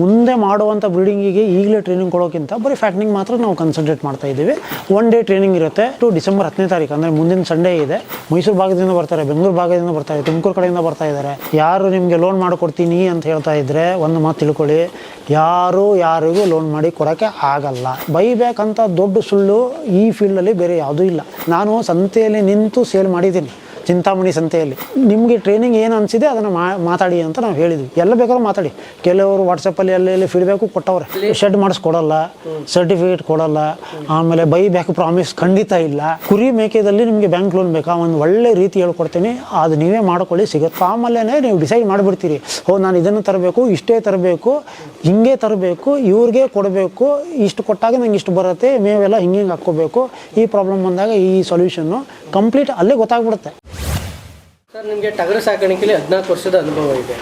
ಮುಂದೆ ಮಾಡುವಂಥ ಬ್ರೀಡಿಂಗಿಗೆ ಈಗಲೇ ಟ್ರೈನಿಂಗ್ ಕೊಡೋಕ್ಕಿಂತ ಬರೀ ಫ್ಯಾಟ್ನಿಂಗ್ ಮಾತ್ರ ನಾವು ಕನ್ಸಂಟ್ರೇಟ್ ಮಾಡ್ತಾ ಇದ್ದೀವಿ. ಒನ್ ಡೇ ಟ್ರೈನಿಂಗ್ ಇರುತ್ತೆ. ಟು ಡಿಸೆಂಬರ್ ಹತ್ತನೇ ತಾರೀಕು, ಅಂದರೆ ಮುಂದಿನ ಸಂಡೇ ಇದೆ. ಮೈಸೂರು ಭಾಗದಿಂದ ಬರ್ತಾರೆ, ಬೆಂಗಳೂರು ಭಾಗದಿಂದ ಬರ್ತಾರೆ, ತುಮಕೂರು ಕಡೆಯಿಂದ ಬರ್ತಾ ಇದ್ದಾರೆ. ಯಾರು ನಿಮಗೆ ಲೋನ್ ಮಾಡಿಕೊಡ್ತೀನಿ ಅಂತ ಹೇಳ್ತಾ ಇದ್ದರೆ ಒಂದು ಮಾತು ತಿಳ್ಕೊಳ್ಳಿ. ಯಾರು ಯಾರಿಗೂ ಲೋನ್ ಮಾಡಿ ಕೊಡೋಕ್ಕೆ ಆಗಲ್ಲ. ಬೈಬೇಕಂತ ದೊಡ್ಡ ಸುಳ್ಳು ಈ ಫೀಲ್ಡಲ್ಲಿ ಬೇರೆ ಯಾವುದೂ ಇಲ್ಲ. ನಾನು ಸಂತೆಯಲ್ಲಿ ನಿಂತು ಸೇಲ್ ಮಾಡಿದ್ದೀನಿ. ಚಿಂತಾಮಣಿ ಸಂತೆಯಲ್ಲಿ. ನಿಮಗೆ ಟ್ರೈನಿಂಗ್ ಏನು ಅನಿಸಿದೆ ಅದನ್ನು ಮಾತಾಡಿ ಅಂತ ನಾವು ಹೇಳಿದ್ವಿ. ಎಲ್ಲ ಬೇಕಾದ್ರೂ ಮಾತಾಡಿ. ಕೆಲವರು ವಾಟ್ಸಪ್ಪಲ್ಲಿ ಅಲ್ಲಿ ಇಲ್ಲಿ ಫೀಡ್ಬ್ಯಾಕು ಕೊಟ್ಟವ್ರೆ. ಶೆಡ್ ಮಾಡಿಸ್ಕೊಡಲ್ಲ ಸರ್ಟಿಫಿಕೇಟ್ ಕೊಡಲ್ಲ, ಆಮೇಲೆ ಬೈ ಬ್ಯಾಕ್ ಪ್ರಾಮಿಸ್ ಖಂಡಿತ ಇಲ್ಲ. ಕುರಿ ಮೇಕೆದಲ್ಲಿ ನಿಮಗೆ ಬ್ಯಾಂಕ್ ಲೋನ್ ಬೇಕಾ? ಒಂದು ಒಳ್ಳೆ ರೀತಿ ಹೇಳ್ಕೊಡ್ತೀನಿ. ಅದು ನೀವೇ ಮಾಡ್ಕೊಳ್ಳಿ, ಸಿಗುತ್ತೆ? ಆಮೇಲೆ ನೀವು ಡಿಸೈಡ್ ಮಾಡಿಬಿಡ್ತೀರಿ. ಓ, ನಾನು ಇದನ್ನು ತರಬೇಕು, ಇಷ್ಟೇ ತರಬೇಕು, ಹಿಂಗೆ ತರಬೇಕು, ಇವ್ರಿಗೆ ಕೊಡಬೇಕು, ಇಷ್ಟು ಕೊಟ್ಟಾಗ ನಂಗೆ ಇಷ್ಟು ಬರುತ್ತೆ, ಮೇವೆಲ್ಲ ಹಿಂಗೆ ಹಿಂಗೆ ಹಾಕ್ಕೋಬೇಕು. ಈ ಪ್ರಾಬ್ಲಮ್ ಬಂದಾಗ ಈ ಸೊಲ್ಯೂಷನ್ನು ಕಂಪ್ಲೀಟ್ ಅಲ್ಲೇ ಗೊತ್ತಾಗ್ಬಿಡುತ್ತೆ. ಸರ್ ನಿಮಗೆ ಟಗರು ಸಾಕಾಣಿಕೆಯಲ್ಲಿ ಹದಿನಾಲ್ಕು ವರ್ಷದ ಅನುಭವ ಇದೆ.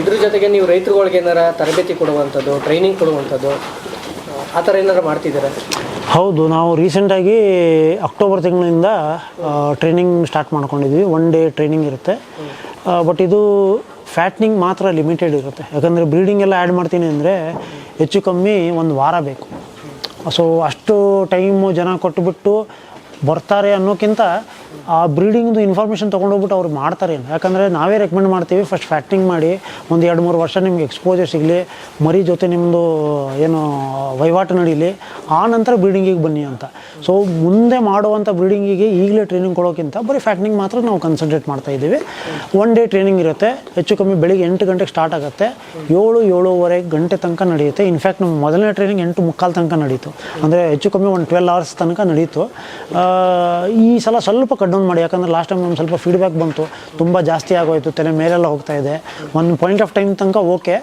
ಇದ್ರ ಜೊತೆಗೆ ನೀವು ರೈತರುಗಳಿಗೆ ಏನಾರ ತರಬೇತಿ ಕೊಡುವಂಥದ್ದು ಟ್ರೈನಿಂಗ್ ಕೊಡುವಂಥದ್ದು ಆ ಥರ ಏನಾರು ಮಾಡ್ತಿದ್ದೀರಾ? ಹೌದು ನಾವು ರೀಸೆಂಟಾಗಿ ಅಕ್ಟೋಬರ್ ತಿಂಗಳಿಂದ ಟ್ರೈನಿಂಗ್ ಸ್ಟಾರ್ಟ್ ಮಾಡ್ಕೊಂಡಿದ್ವಿ. ಒನ್ ಡೇ ಟ್ರೈನಿಂಗ್ ಇರುತ್ತೆ. ಬಟ್ ಇದು ಫ್ಯಾಟ್ನಿಂಗ್ ಮಾತ್ರ ಲಿಮಿಟೆಡ್ ಇರುತ್ತೆ. ಯಾಕಂದರೆ ಬ್ರೀಡಿಂಗ್ ಎಲ್ಲ ಆ್ಯಡ್ ಮಾಡ್ತೀನಿ ಅಂದರೆ ಹೆಚ್ಚು ಕಮ್ಮಿ ಒಂದು ವಾರ ಬೇಕು. ಸೊ ಅಷ್ಟು ಟೈಮು ಜನ ಕೊಟ್ಟುಬಿಟ್ಟು ಬರ್ತಾರೆ ಅನ್ನೋಕ್ಕಿಂತ ಆ ಬ್ರೀಡಿಂಗ್ದು ಇನ್ಫಾರ್ಮೇಷನ್ ತೊಗೊಂಡೋಗ್ಬಿಟ್ಟು ಅವ್ರು ಮಾಡ್ತಾರೆ ಯಾಕಂದರೆ ನಾವೇ ರೆಕಮೆಂಡ್ ಮಾಡ್ತೀವಿ ಫಸ್ಟ್ ಫ್ಯಾಕ್ಟಿಂಗ್ ಮಾಡಿ, ಒಂದು ಎರಡು ಮೂರು ವರ್ಷ ನಿಮ್ಗೆ ಎಕ್ಸ್ಪೋಜರ್ ಸಿಗಲಿ, ಮರಿ ಜೊತೆ ನಿಮ್ಮದು ಏನು, ವಹಿವಾಟು ನಡೀಲಿ ಆ ನಂತರ ಬ್ರೀಡಿಂಗಿಗೆ ಬನ್ನಿ ಅಂತ. ಸೊ ಮುಂದೆ ಮಾಡುವಂಥ ಬ್ರೀಡಿಂಗಿಗೆ ಈಗಲೇ ಟ್ರೈನಿಂಗ್ ಕೊಡೋಕ್ಕಿಂತ ಬರೀ ಫ್ಯಾಟ್ನಿಂಗ್ ಮಾತ್ರ ನಾವು ಕನ್ಸಂಟ್ರೇಟ್ ಮಾಡ್ತಾ ಇದ್ದೀವಿ. ಒನ್ ಡೇ ಟ್ರೈನಿಂಗ್ ಇರುತ್ತೆ, ಹೆಚ್ಚು ಕಮ್ಮಿ ಬೆಳಿಗ್ಗೆ ಎಂಟು ಗಂಟೆಗೆ ಸ್ಟಾರ್ಟ್ ಆಗುತ್ತೆ. ಏಳು, ಏಳುವರೆ ಗಂಟೆ ತನಕ ನಡೆಯುತ್ತೆ. ಇನ್ಫ್ಯಾಕ್ಟ್ ನಮ್ಮ ಮೊದಲನೇ ಟ್ರೈನಿಂಗ್ ಎಂಟು ಮುಕ್ಕಾಲು ತನಕ ನಡೀತು. ಅಂದರೆ ಹೆಚ್ಚು ಕಮ್ಮಿ ಒಂದು ಟ್ವೆಲ್ ಅವರ್ಸ್ ತನಕ ನಡೀತು. ಈ ಸಲ ಸ್ವಲ್ಪ ಕಟ್ ಡೌನ್ ಮಾಡಿ, ಯಾಕಂದರೆ ಲಾಸ್ಟ್ ಟೈಮ್ ನಮ್ಗೆ ಸ್ವಲ್ಪ ಫೀಡ್ಬ್ಯಾಕ್ ಬಂತು. ತುಂಬ ಜಾಸ್ತಿ ಆಗೋಯಿತು, ತಲೆ ಮೇಲೆಲ್ಲ ಹೋಗ್ತಾ ಇದೆ. ಒಂದು ಪಾಯಿಂಟ್ ಆಫ್ ಟೈಮ್ ತನಕ ಓಕೆ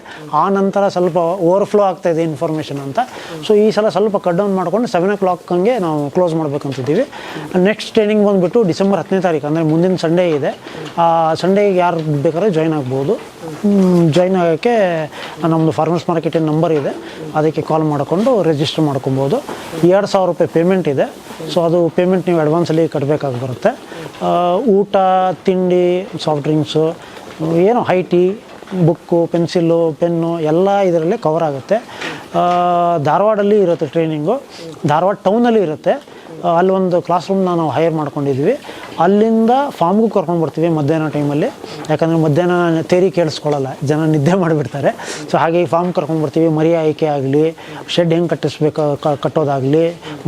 ಆ ನಂತರ ಸ್ವಲ್ಪ ಓವರ್ಫ್ಲೋ ಇದೆ ಇನ್ಫಾರ್ಮೇಷನ್ ಅಂತ. ಸೊ ಈ ಸಲ ಸ್ವಲ್ಪ ಕಟ್ ಡೌನ್ ಮಾಡ್ಕೊಂಡು ಸೆವೆನ್ ಓ ಕ್ಲಾಕ್ ಹಂಗೆ ನಾವು ಕ್ಲೋಸ್ ಮಾಡ್ಬೇಕಂತಿದ್ದೀವಿ. ನೆಕ್ಸ್ಟ್ ಟ್ರೈನಿಂಗ್ ಬಂದುಬಿಟ್ಟು ಡಿಸೆಂಬರ್ ಹತ್ತನೇ ತಾರೀಕು, ಅಂದರೆ ಮುಂದಿನ ಸಂಡೇ ಇದೆ. ಸಂಡೇಗೆ ಯಾರು ಬೇಕಾದ್ರೆ ಜಾಯ್ನ್ ಆಗ್ಬೋದು. ಜಾಯ್ನ್ ಆಗೋಕ್ಕೆ ನಮ್ಮದು ಫಾರ್ಮರ್ಸ್ ಮಾರ್ಕೆಟಿನ ನಂಬರ್ ಇದೆ. ಅದಕ್ಕೆ ಕಾಲ್ ಮಾಡಿಕೊಂಡು ರಿಜಿಸ್ಟರ್ ಮಾಡ್ಕೊಬೋದು. ಎರಡು ಸಾವಿರ ರೂಪಾಯಿ ಪೇಮೆಂಟ್ ಇದೆ. ಸೊ ಅದು ಪೇಮೆಂಟ್ ನೀವು ಅಡ್ವಾನ್ಸಲ್ಲಿ ಕಟ್ಟಬೇಕಾಗಿ ಬರುತ್ತೆ. ಊಟ, ತಿಂಡಿ ಸಾಫ್ಟ್ ಡ್ರಿಂಕ್ಸು ಏನು ಹೈಟಿ ಬುಕ್ಕು ಪೆನ್ಸಿಲ್ಲು ಪೆನ್ನು ಎಲ್ಲ ಇದರಲ್ಲಿ ಕವರ್ ಆಗುತ್ತೆ. ಧಾರವಾಡಲ್ಲಿ ಇರುತ್ತೆ ಟ್ರೈನಿಂಗು ಧಾರವಾಡ ಟೌನಲ್ಲಿ ಇರುತ್ತೆ. ಅಲ್ಲೊಂದು ಕ್ಲಾಸ್ ರೂಮ್ನ ನಾವು ಹೈರ್ ಮಾಡ್ಕೊಂಡಿದ್ವಿ. ಅಲ್ಲಿಂದ ಫಾರ್ಮ್ಗೂ ಕರ್ಕೊಂಡು ಬರ್ತೀವಿ ಮಧ್ಯಾಹ್ನ ಟೈಮಲ್ಲಿ ಯಾಕಂದರೆ ಮಧ್ಯಾಹ್ನ ತೇರಿ ಕೇಳಿಸ್ಕೊಳ್ಳಲ್ಲ, ಜನ ನಿದ್ದೆ ಮಾಡಿಬಿಡ್ತಾರೆ. ಸೊ ಹಾಗೆ ಫಾರ್ಮ್ ಕರ್ಕೊಂಡು ಬರ್ತೀವಿ, ಮರಿ ಆಯ್ಕೆ ಆಗಲಿ ಶೆಡ್ ಹೆಂಗೆ ಕಟ್ಟಿಸ್ಬೇಕು ಕಟ್ಟೋದಾಗಲಿ,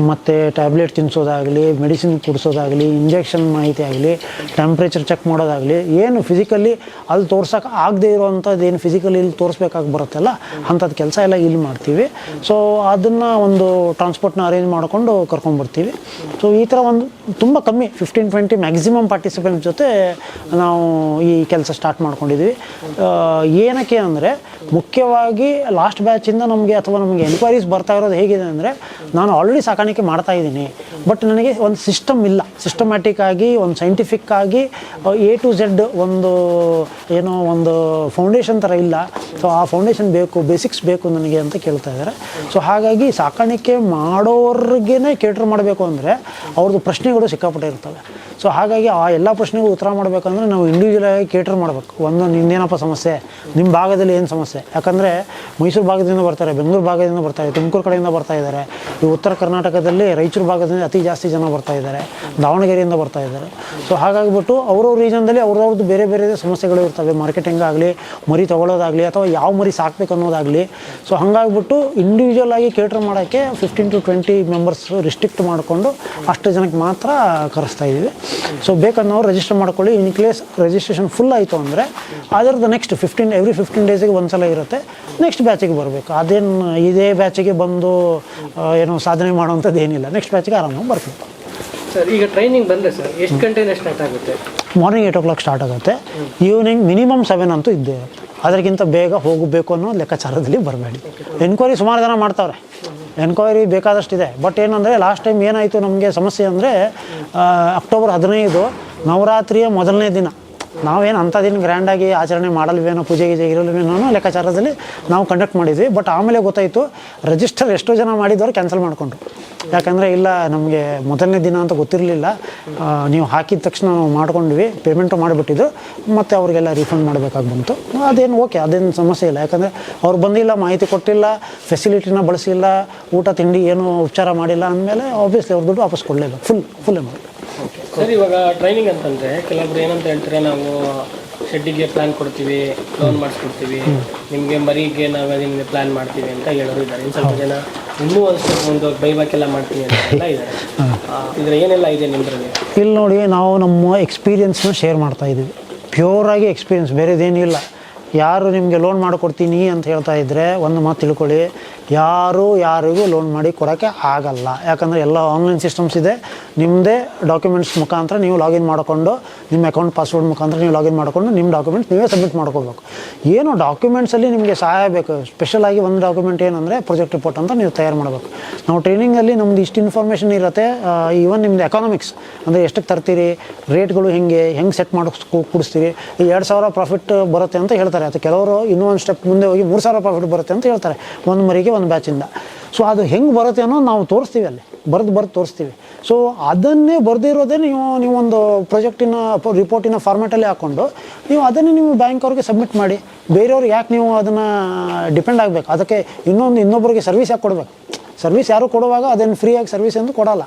ಮತ್ತು ಟ್ಯಾಬ್ಲೆಟ್ ತಿನ್ನಿಸೋದಾಗಲಿ ಮೆಡಿಸಿನ್ ಕುಡಿಸೋದಾಗಲಿ ಇಂಜೆಕ್ಷನ್ ಮಾಹಿತಿ ಆಗಲಿ ಟೆಂಪ್ರೇಚರ್ ಚೆಕ್ ಮಾಡೋದಾಗಲಿ, ಏನು ಫಿಸಿಕಲಿ ಅಲ್ಲಿ ತೋರ್ಸೋಕೆ ಆಗದೆ ಇರೋವಂಥದ್ದು ಏನು ಫಿಸಿಕಲಿ ಇಲ್ಲಿ ತೋರಿಸ್ಬೇಕಾಗಿ ಬರುತ್ತಲ್ಲ, ಅಂಥದ್ದು ಕೆಲಸ ಎಲ್ಲ ಇಲ್ಲಿ ಮಾಡ್ತೀವಿ. ಸೊ ಅದನ್ನು ಒಂದು ಟ್ರಾನ್ಸ್ಪೋರ್ಟ್ನ ಅರೇಂಜ್ ಮಾಡಿಕೊಂಡು ಕರ್ಕೊಂಡ್ಬರ್ತೀವಿ ಸೊ ಈ ಥರ ಒಂದು ತುಂಬ ಕಮ್ಮಿ ಫಿಫ್ಟೀನ್ ಟ್ವೆಂಟಿ ಮ್ಯಾಕ್ಸಿಮಮ್ ಪಾರ್ಟಿಸಿಪೆಂಟ್ ಜೊತೆ ನಾವು ಈ ಕೆಲಸ ಸ್ಟಾರ್ಟ್ ಮಾಡ್ಕೊಂಡಿದ್ವಿ. ಏನಕ್ಕೆ ಅಂದರೆ, ಮುಖ್ಯವಾಗಿ ಲಾಸ್ಟ್ ಬ್ಯಾಚಿಂದ ನಮಗೆ ಅಥವಾ ನಮಗೆ ಎನ್ಕ್ವೈರೀಸ್ ಬರ್ತಾ ಇರೋದು ಹೇಗಿದೆ ಅಂದರೆ, ನಾನು ಆಲ್ರೆಡಿ ಸಾಕಾಣಿಕೆ ಮಾಡ್ತಾ ಇದ್ದೀನಿ. ಬಟ್ ನನಗೆ ಒಂದು ಸಿಸ್ಟಮ್ ಇಲ್ಲ. ಸಿಸ್ಟಮ್ಯಾಟಿಕ್ ಆಗಿ, ಒಂದು ಸೈಂಟಿಫಿಕ್ ಆಗಿ ಎ ಟು ಝೆಡ್ ಒಂದು, ಏನೋ ಒಂದು ಫೌಂಡೇಶನ್ ಥರ ಇಲ್ಲ. ಸೊ ಆ ಫೌಂಡೇಶನ್ ಬೇಕು ಬೇಸಿಕ್ಸ್ ಬೇಕು ನನಗೆ ಅಂತ ಕೇಳ್ತಾ ಇದ್ದಾರೆ. ಸೊ ಹಾಗಾಗಿ ಸಾಕಾಣಿಕೆ ಮಾಡೋರ್ಗೇ ಕೇಟ್ರ್ ಮಾಡಬೇಕು ಅಂದರೆ ಅವ್ರದ್ದು ಪ್ರಶ್ನೆಗಳು ಸಿಕ್ಕಾಪಟ್ಟೆ ಇರ್ತವೆ. ಸೊ ಹಾಗಾಗಿ ಆ ಎಲ್ಲ ಪ್ರಶ್ನೆಗೂ ಉತ್ತರ ಮಾಡಬೇಕಂದ್ರೆ ನಾವು ಇಂಡಿವಿಜುವಲ್ ಆಗಿ ಕೇಟರ್ ಮಾಡಬೇಕು. ಒಂದು, ನಿಂದೇನಪ್ಪ ಸಮಸ್ಯೆ? ನಿಮ್ಮ ಭಾಗದಲ್ಲಿ ಏನು ಸಮಸ್ಯೆ? ಯಾಕಂದರೆ ಮೈಸೂರು ಭಾಗದಿಂದ ಬರ್ತಾರೆ, ಬೆಂಗಳೂರು ಭಾಗದಿಂದ ಬರ್ತಾರೆ, ತುಮಕೂರು ಕಡೆಯಿಂದ ಬರ್ತಾ ಇದ್ದಾರೆ. ಈ ಉತ್ತರ ಕರ್ನಾಟಕದಲ್ಲಿ ರಾಯಚೂರು ಭಾಗದಿಂದ ಅತಿ ಜಾಸ್ತಿ ಜನ ಬರ್ತಾ ಇದ್ದಾರೆ. ದಾವಣಗೆರೆಯಿಂದ ಬರ್ತಾ ಇದ್ದಾರೆ. ಸೊ ಹಾಗಾಗಿಬಿಟ್ಟು ಅವ್ರವ್ರ ರೀಜನ್ದಲ್ಲಿ ಅವ್ರವ್ರದ್ದು ಬೇರೆ ಬೇರೆ ಸಮಸ್ಯೆಗಳು ಇರ್ತವೆ. ಮಾರ್ಕೆಟಿಂಗ್ ಆಗಲಿ, ಮರಿ ತೊಗೊಳೋದಾಗಲಿ ಅಥವಾ ಯಾವ ಮರಿ ಸಾಕ್ಬೇಕು ಅನ್ನೋದಾಗಲಿ. ಸೊ ಹಾಗಾಗಿಬಿಟ್ಟು ಇಂಡಿವಿಜುವಲ್ ಆಗಿ ಕೇಟರ್ ಮಾಡೋಕ್ಕೆ fifteen to twenty members restrict ಮಾಡಿಕೊಂಡು ಅಷ್ಟು ಜನಕ್ಕೆ ಮಾತ್ರ ಕರೆಸ್ತಾ ಇದ್ದೀವಿ. ಸೊ ಬೇಕನ್ನೋರು ರಿಜಿಸ್ಟರ್ ಮಾಡ್ಕೊಳ್ಳಿ. ಇನ್ ಕೇಸ್ ರಿಜಿಸ್ಟ್ರೇಷನ್ ಫುಲ್ ಆಯಿತು ಅಂದರೆ ಅದರದ್ದು ನೆಕ್ಸ್ಟ್ ಫಿಫ್ಟೀನ್ ಎವ್ರಿ ಫಿಫ್ಟೀನ್ ಡೇಸಿಗೆ ಒಂದು ಸಲ ಇರುತ್ತೆ. ನೆಕ್ಸ್ಟ್ ಬ್ಯಾಚಿಗೆ ಬರಬೇಕು. ಅದೇನು ಇದೇ ಬ್ಯಾಚಿಗೆ ಬಂದು ಏನು ಸಾಧನೆ ಮಾಡೋವಂಥದ್ದು ಏನಿಲ್ಲ. ನೆಕ್ಸ್ಟ್ ಬ್ಯಾಚಿಗೆ ಆರಾಮಾಗಿ ಬರ್ತೀವಿ. ಸರ್ ಈಗ ಟ್ರೈನಿಂಗ್ ಬಂದರೆ ಸರ್ ಎಷ್ಟು ಗಂಟೆಯಿಂದ ಸ್ಟಾರ್ಟ್ ಆಗುತ್ತೆ? Morning eight o'clock start ಆಗುತ್ತೆ. ಈವ್ನಿಂಗ್ ಮಿನಿಮಮ್ ಸೆವೆನ್ ಅಂತೂ ಇದ್ದೇ ಇರುತ್ತೆ. ಅದಕ್ಕಿಂತ ಬೇಗ ಹೋಗಬೇಕು ಅನ್ನೋ ಲೆಕ್ಕಾಚಾರದಲ್ಲಿ ಬರಬೇಡಿ. ಎನ್ಕ್ವೈರಿ ಸುಮಾರು ಜನ ಮಾಡ್ತಾವ್ರೆ. ಎನ್ಕ್ವೈರಿ ಬೇಕಾದಷ್ಟಿದೆ. ಬಟ್ ಏನಂದರೆ ಲಾಸ್ಟ್ ಟೈಮ್ ಏನಾಯಿತು ನಮಗೆ ಸಮಸ್ಯೆ ಅಂದರೆ ಅಕ್ಟೋಬರ್ ಹದಿನೈದು, ನವರಾತ್ರಿಯ ಮೊದಲನೇ ದಿನ. ನಾವೇನು ಅಂಥದ್ದೇನು ಗ್ರ್ಯಾಂಡಾಗಿ ಆಚರಣೆ ಮಾಡಲ್ವೇನೋ ಪೂಜೆ ಗೀಜೆ ಇರಲ್ವೇನೋ ಲೆಕ್ಕಾಚಾರದಲ್ಲಿ ನಾವು ಕಂಡಕ್ಟ್ ಮಾಡಿದ್ವಿ. ಬಟ್ ಆಮೇಲೆ ಗೊತ್ತಾಯಿತು ರಿಜಿಸ್ಟರ್ ಎಷ್ಟೋ ಜನ ಮಾಡಿದವರು ಕ್ಯಾನ್ಸಲ್ ಮಾಡಿಕೊಂಡ್ರು. ಯಾಕಂದರೆ ಇಲ್ಲ, ನಮಗೆ ಮೊದಲನೇ ದಿನ ಅಂತ ಗೊತ್ತಿರಲಿಲ್ಲ. ನೀವು ಹಾಕಿದ ತಕ್ಷಣ ನಾವು ಮಾಡ್ಕೊಂಡ್ವಿ ಪೇಮೆಂಟು ಮಾಡಿಬಿಟ್ಟಿದ್ದು. ಮತ್ತು ಅವ್ರಿಗೆಲ್ಲ ರೀಫಂಡ್ ಮಾಡಬೇಕಾಗಿ ಬಂತು. ಅದೇನು ಓಕೆ ಅದೇನು ಸಮಸ್ಯೆ ಇಲ್ಲ. ಯಾಕಂದರೆ ಅವ್ರು ಬಂದಿಲ್ಲ, ಮಾಹಿತಿ ಕೊಟ್ಟಿಲ್ಲ ಫೆಸಿಲಿಟಿನ ಬಳಸಿಲ್ಲ, ಊಟ, ತಿಂಡಿ ಏನು ಉಪಚಾರ ಮಾಡಿಲ್ಲ ಅಂದಮೇಲೆ ಆಬ್ವಿಯಸ್ಲಿ ಅವ್ರ ದುಡ್ಡು ವಾಪಸ್ ಕೊಡಲಿಲ್ಲ ಫುಲ್ ಫುಲ್ ಅಮೌಂಟ್ ಸರ್ ಇವಾಗ ಟ್ರೈನಿಂಗ್ ಅಂತಂದ್ರೆ ಕೆಲವೊಬ್ರು ಏನಂತ ಹೇಳ್ತಾರೆ ನಾವು ಶೆಡ್ಡಿಗೆ ಪ್ಲಾನ್ ಕೊಡ್ತೀವಿ ಲೋನ್ ಮಾಡಿಸ್ಕೊಡ್ತೀವಿ. ನಿಮಗೆ ಮರಿಗೆ ನಾವು ನಿಮಗೆ ಪ್ಲಾನ್ ಮಾಡ್ತೀವಿ ಅಂತ ಹೇಳೋರು ಇದ್ದಾರೆ. ಇನ್ನು ಸ್ವಲ್ಪ ಜನ ಇನ್ನೂ ಒಂದು ಸ್ಟೆಪ್ ಮುಂದೆ ಬೈಬ್ಯಾಕ್ ಎಲ್ಲ ಮಾಡ್ತೀವಿ ಅಂತ ಎಲ್ಲ ಇದ್ದಾರೆ. ಇದ್ರ ಏನೆಲ್ಲ ಇದೆ ನಿಮ್ಮದ್ರಲ್ಲಿ ಇಲ್ಲಿ ನೋಡಿ ನಾವು ನಮ್ಮ ಎಕ್ಸ್ಪೀರಿಯನ್ಸ್ನ ಶೇರ್ ಮಾಡ್ತಾ ಇದ್ದೀವಿ. ಪ್ಯೂರಾಗಿ ಎಕ್ಸ್ಪೀರಿಯನ್ಸ್ ಬೇರೆದೇನಿಲ್ಲ ಯಾರು ನಿಮಗೆ ಲೋನ್ ಮಾಡಿಕೊಡ್ತೀನಿ ಅಂತ ಹೇಳ್ತಾ ಇದ್ದರೆ ಒಂದು ಮಾತು ತಿಳ್ಕೊಳ್ಳಿ. ಯಾರು ಯಾರಿಗೂ ಲೋನ್ ಮಾಡಿ ಕೊಡೋಕ್ಕೆ ಆಗಲ್ಲ. ಯಾಕಂದರೆ ಎಲ್ಲ ಆನ್ಲೈನ್ ಸಿಸ್ಟಮ್ಸ್ ಇದೆ. ನಿಮ್ಮದೇ ಡಾಕ್ಯುಮೆಂಟ್ಸ್ ಮುಖಾಂತರ ನೀವು ಲಾಗಿನ್ ಮಾಡಿಕೊಂಡು, ನಿಮ್ಮ ಅಕೌಂಟ್ ಪಾಸ್ವರ್ಡ್ ಮುಖಾಂತರ ನೀವು ಲಾಗಿನ್ ಮಾಡಿಕೊಂಡು, ನಿಮ್ಮ ಡಾಕ್ಯುಮೆಂಟ್ಸ್ ನೀವೇ ಸಬ್ಮಿಟ್ ಮಾಡ್ಕೋಬೇಕು ಏನು ಡಾಕ್ಯುಮೆಂಟ್ಸಲ್ಲಿ ನಿಮಗೆ ಸಹಾಯ ಬೇಕು? ಸ್ಪೆಷಲಾಗಿ ಒಂದು ಡಾಕ್ಯುಮೆಂಟ್ ಏನಂದರೆ ಪ್ರೊಜೆಕ್ಟ್ ರಿಪೋರ್ಟ್ ಅಂತ ನೀವು ತಯಾರು ಮಾಡಬೇಕು. ನಾವು ಟ್ರೈನಿಂಗಲ್ಲಿ ನಮ್ದು ಇಷ್ಟು ಇನ್ಫಾರ್ಮೇಷನ್ ಇರುತ್ತೆ. ಈವನ್ ನಿಮ್ಮದು ಎಕಾನಮಿಕ್ಸ್ ಅಂದರೆ ಎಷ್ಟಕ್ಕೆ ತರ್ತೀರಿ? ರೇಟ್ಗಳು ಹೆಂಗೆ? ಹೆಂಗೆ ಸೆಟ್ ಮಾಡಿ ಕುಡಿಸ್ತೀರಿ? ಈ ಎರಡು ಸಾವಿರ ಪ್ರಾಫಿಟ್ ಬರುತ್ತೆ ಅಂತ ಹೇಳ್ತಾರೆ. ಅದು ಕೆಲವರು ಇನ್ನೂ ಒಂದು ಸ್ಟೆಪ್ ಮುಂದೆ ಹೋಗಿ ಮೂರು ಸಾವಿರ ಪ್ರಾಫಿಟ್ ಬರುತ್ತೆ ಅಂತ ಹೇಳ್ತಾರೆ. ಒಂದು ಮರಿಗೆ ಬ್ಯಾಚಿಂದ ಸೊ ಅದು ಹೆಂಗೆ ಬರುತ್ತೆ ಅನ್ನೋದು ನಾವು ತೋರಿಸ್ತೀವಿ ಅಲ್ಲಿ. ಬರೆದು ಬರೆದು ತೋರಿಸ್ತೀವಿ. ಸೊ ಅದನ್ನೇ ಬರೆದಿರೋದೇ ನೀವು ನೀವೊಂದು ಪ್ರಾಜೆಕ್ಟಿನ ರಿಪೋರ್ಟಿನ ಫಾರ್ಮ್ಯಾಟಲ್ಲಿ ಹಾಕ್ಕೊಂಡು ನೀವು ಅದನ್ನೇ ನೀವು ಬ್ಯಾಂಕ್ ಅವ್ರಿಗೆ ಸಬ್ಮಿಟ್ ಮಾಡಿ. ಬೇರೆಯವ್ರಿಗೆ ಯಾಕೆ ನೀವು ಅದನ್ನು ಡಿಪೆಂಡ್ ಆಗಬೇಕು? ಅದಕ್ಕೆ ಇನ್ನೊಂದು ಇನ್ನೊಬ್ಬರಿಗೆ ಸರ್ವಿಸ್ ಯಾಕೆ ಕೊಡಬೇಕು? ಸರ್ವಿಸ್ ಯಾರು ಕೊಡುವಾಗ ಅದನ್ನು ಫ್ರೀಯಾಗಿ ಸರ್ವಿಸ್ ಎಂದು ಕೊಡಲ್ಲ.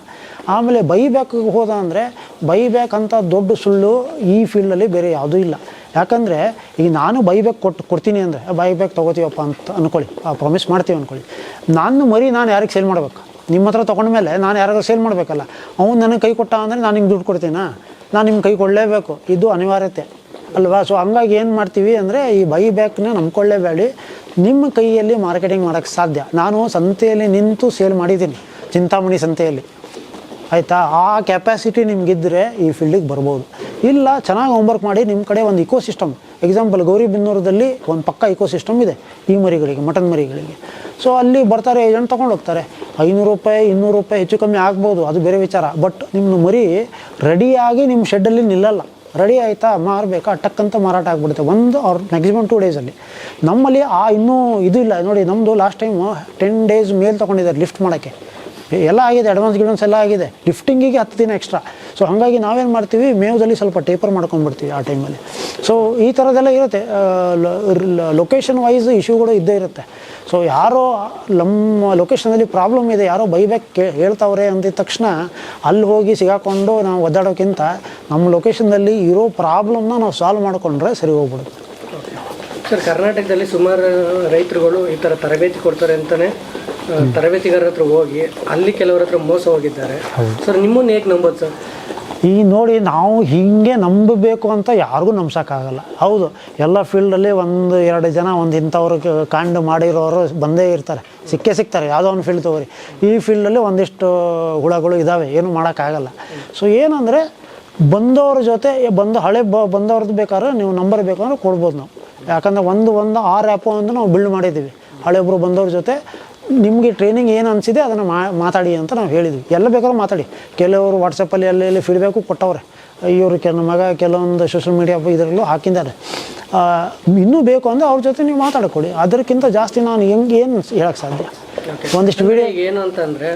ಆಮೇಲೆ ಬೈ ಬ್ಯಾಕ್ಗೆ ಹೋದ ಅಂದರೆ ಬೈಬ್ಯಾಕ್ ಅಂತ ದೊಡ್ಡ ಸುಳ್ಳು ಈ ಫೀಲ್ಡಲ್ಲಿ ಬೇರೆ ಯಾವುದೂ ಇಲ್ಲ. ಯಾಕಂದರೆ ಈಗ ನಾನು ಬೈಬ್ಯಾಕ್ ಕೊಟ್ಟು ಕೊಡ್ತೀನಿ ಅಂದರೆ ಬೈ ಬ್ಯಾಕ್ ತೊಗೋತೀವಪ್ಪ ಅಂತ ಅಂದ್ಕೊಳ್ಳಿ ಪ್ರಾಮಿಸ್ ಮಾಡ್ತೀವಿ ಅಂದ್ಕೊಳ್ಳಿ ನಾನು ಮರಿ ನಾನು ಯಾರಿಗೆ ಸೇಲ್ ಮಾಡಬೇಕು? ನಿಮ್ಮ ಹತ್ರ ತೊಗೊಂಡ್ಮೇಲೆ ನಾನು ಯಾರಾದರೂ ಸೇಲ್ ಮಾಡಬೇಕಲ್ಲ. ಅವ್ನು ನನಗೆ ಕೈ ಕೊಟ್ಟ ಅಂದರೆ ನಾನು ನಿಮ್ಗೆ ದುಡ್ಡು ಕೊಡ್ತೀನಾ? ನಾನು ನಿಮ್ಮ ಕೈ ಕೊಡಲೇಬೇಕು. ಇದು ಅನಿವಾರ್ಯತೆ. ಅಲ್ವಾ? ಸೊ ಹಂಗಾಗಿ ಏನು ಮಾಡ್ತೀವಿ ಅಂದರೆ ಈ ಬೈ ಬ್ಯಾಕ್ನ ನಂಬ್ಕೊಳ್ಳೇಬೇಡಿ ನಿಮ್ಮ ಕೈಯಲ್ಲಿ ಮಾರ್ಕೆಟಿಂಗ್ ಮಾಡೋಕ್ಕೆ ಸಾಧ್ಯ. ನಾನು ಸಂತೆಯಲ್ಲಿ ನಿಂತು ಸೇಲ್ ಮಾಡಿದ್ದೀನಿ, ಚಿಂತಾಮಣಿ ಸಂತೆಯಲ್ಲಿ. ಆಯಿತಾ? ಆ ಕೆಪಾಸಿಟಿ ನಿಮಗಿದ್ದರೆ ಈ ಫೀಲ್ಡಿಗೆ ಬರ್ಬೋದು. ಇಲ್ಲ, ಚೆನ್ನಾಗಿ ಹೋಮ್ವರ್ಕ್ ಮಾಡಿ ನಿಮ್ಮ ಕಡೆ ಒಂದು ಇಕೋ ಸಿಸ್ಟಮ್ ಎಕ್ಸಾಂಪಲ್ ಗೌರಿಬಿನ್ನೂರದಲ್ಲಿ ಒಂದು ಪಕ್ಕ ಇಕೋ ಸಿಸ್ಟಮ್ ಇದೆ, ಈ ಮರಿಗಳಿಗೆ, ಮಟನ್ ಮರಿಗಳಿಗೆ. ಸೊ ಅಲ್ಲಿ ಬರ್ತಾರೆ ಏಜೆಂಟ್ ತೊಗೊಂಡು ಹೋಗ್ತಾರೆ. ಐನೂರು ರೂಪಾಯಿ, ಇನ್ನೂರು ರೂಪಾಯಿ ಹೆಚ್ಚು ಕಮ್ಮಿ ಆಗ್ಬೋದು, ಅದು ಬೇರೆ ವಿಚಾರ. ಬಟ್ ನಿಮ್ಮ ಮರಿ ರೆಡಿಯಾಗಿ ನಿಮ್ಮ ಶೆಡ್ಡಲ್ಲಿ ನಿಲ್ಲಲ್ಲ. ರೆಡಿ ಆಯಿತಾ? ಮಾರಬೇಕಾ? ಅಟ್ಟಕ್ಕಂತ ಮಾರಾಟ ಆಗಿಬಿಡುತ್ತೆ. ಒಂದು ಅವ್ರ ಮ್ಯಾಕ್ಸಿಮಮ್ ಟೂ ಡೇಸಲ್ಲಿ ನಮ್ಮಲ್ಲಿ ಆ ಇನ್ನೂ ಇದು ಇಲ್ಲ. ನೋಡಿ ನಮ್ಮದು ಲಾಸ್ಟ್ ಟೈಮು ಟೆನ್ ಡೇಸ್ ಮೇಲೆ ತೊಗೊಂಡಿದ್ದಾರೆ ಲಿಫ್ಟ್ ಮಾಡೋಕ್ಕೆ. ಎಲ್ಲ ಆಗಿದೆ ಅಡ್ವಾನ್ಸ್ ಗಿಡ್ವಾನ್ಸ್ ಎಲ್ಲ ಆಗಿದೆ. ಲಿಫ್ಟಿಂಗಿಗೆ ಹತ್ತು ದಿನ ಎಕ್ಸ್ಟ್ರಾ ಸೊ ಹಾಗಾಗಿ ನಾವೇನು ಮಾಡ್ತೀವಿ, ಮೇವ್ದಲ್ಲಿ ಸ್ವಲ್ಪ ಟೇಪರ್ ಮಾಡ್ಕೊಂಡ್ಬಿಡ್ತೀವಿ ಆ ಟೈಮಲ್ಲಿ ಸೊ ಈ ಥರದ್ದೆಲ್ಲ ಇರುತ್ತೆ. ಲೊಕೇಶನ್ ವೈಸ್ ಇಶ್ಯೂಗಳು ಇದ್ದೇ ಇರುತ್ತೆ. ಸೊ ಯಾರೋ, ನಮ್ಮ ಲೊಕೇಶನಲ್ಲಿ ಪ್ರಾಬ್ಲಮ್ ಇದೆ, ಯಾರೋ ಬೈಬ್ಯಾಕ್ ಕೇ, ಹೇಳ್ತಾವ್ರೆ ಅಂದಿದ ತಕ್ಷಣ ಅಲ್ಲಿ ಹೋಗಿ ಸಿಗಾಕೊಂಡು ನಾವು ಒದ್ದಾಡೋಕ್ಕಿಂತ ನಮ್ಮ ಲೊಕೇಶನ್ನಲ್ಲಿ ಇರೋ ಪ್ರಾಬ್ಲಮ್ನ ನಾವು ಸಾಲ್ವ್ ಮಾಡಿಕೊಂಡ್ರೆ ಸರಿ ಹೋಗ್ಬಿಡುತ್ತೆ. ಸರ್, ಕರ್ನಾಟಕದಲ್ಲಿ ಸುಮಾರು ರೈತರುಗಳು ಈ ಥರ ತರಬೇತಿ ಕೊಡ್ತಾರೆ ಅಂತಲೇ ತರಬೇತಿಗಾರರ ಹತ್ರ ಹೋಗಿ ಅಲ್ಲಿ ಕೆಲವರ ಹತ್ರ ಮೋಸ ಹೋಗಿದ್ದಾರೆ. ಸರ್ ನಿಮ್ಮನ್ನು ಹೇಗೆ ನಂಬೋದು ಸರ್? ಈ ನೋಡಿ ನಾವು ಹೀಗೆ ನಂಬಬೇಕು ಅಂತ ಯಾರಿಗೂ ನಂಬ್ಸೋಕ್ಕಾಗಲ್ಲ. ಹೌದು ಎಲ್ಲ ಫೀಲ್ಡಲ್ಲಿ ಒಂದು ಎರಡು ಜನ ಒಂದು ಇಂಥವ್ರು ಕಾಂಡು ಮಾಡಿರೋರು ಬಂದೇ ಇರ್ತಾರೆ. ಸಿಕ್ಕೇ ಸಿಗ್ತಾರೆ ಯಾವುದೋ ಒಂದು ಫೀಲ್ಡ್ ತಗೋರಿ. ಈ ಫೀಲ್ಡಲ್ಲಿ ಒಂದಿಷ್ಟು ಹುಳಗಳು ಇದ್ದಾವೆ ಏನು ಮಾಡೋಕ್ಕಾಗಲ್ಲ. ಸೊ ಏನಂದರೆ ಬಂದವ್ರ ಜೊತೆ ಬಂದು ಹಳೆ ಬ ಬಂದವ್ರದ್ದು ಬೇಕಾದ್ರೆ ನೀವು ನಂಬರ್ ಬೇಕಂದ್ರೆ ಕೊಡ್ಬೋದು ನಾವು. ಯಾಕಂದರೆ ಒಂದು ಒಂದು ಆರು ಆ್ಯಪು ಒಂದು ನಾವು ಬಿಲ್ಡ್ ಮಾಡಿದ್ದೀವಿ. ಹಳೆಬ್ರು ಬಂದವ್ರ ಜೊತೆ ನಿಮಗೆ ಟ್ರೈನಿಂಗ್ ಏನು ಅನಿಸಿದೆ ಅದನ್ನು ಮಾತಾಡಿ ಅಂತ ನಾವು ಹೇಳಿದ್ವಿ. ಎಲ್ಲ ಬೇಕಾದ್ರೂ ಮಾತಾಡಿ. ಕೆಲವರು ವಾಟ್ಸಪ್ಪಲ್ಲಿ ಎಲ್ಲ ಎಲ್ಲಿ ಫೀಡ್ಬ್ಯಾಕು ಕೊಟ್ಟವ್ರೆ. ಇವರು ಕೆಲ ಮಗ ಕೆಲವೊಂದು ಸೋಷಲ್ ಮೀಡಿಯಾ ಇದರಲ್ಲೂ ಹಾಕಿದ್ದಾರೆ. ಇನ್ನೂ ಬೇಕು ಅಂದರೆ ಅವ್ರ ಜೊತೆ ನೀವು ಮಾತಾಡಿಕೊಳ್ಳಿ ಅದಕ್ಕಿಂತ ಜಾಸ್ತಿ ನಾನು ಹೆಂಗೆ ಏನು ಹೇಳಕ್ಕೆ ಸಾಧ್ಯ? ಒಂದಿಷ್ಟು ವಿಡಿಯೋ ಏನು ಅಂತಂದ್ರೆ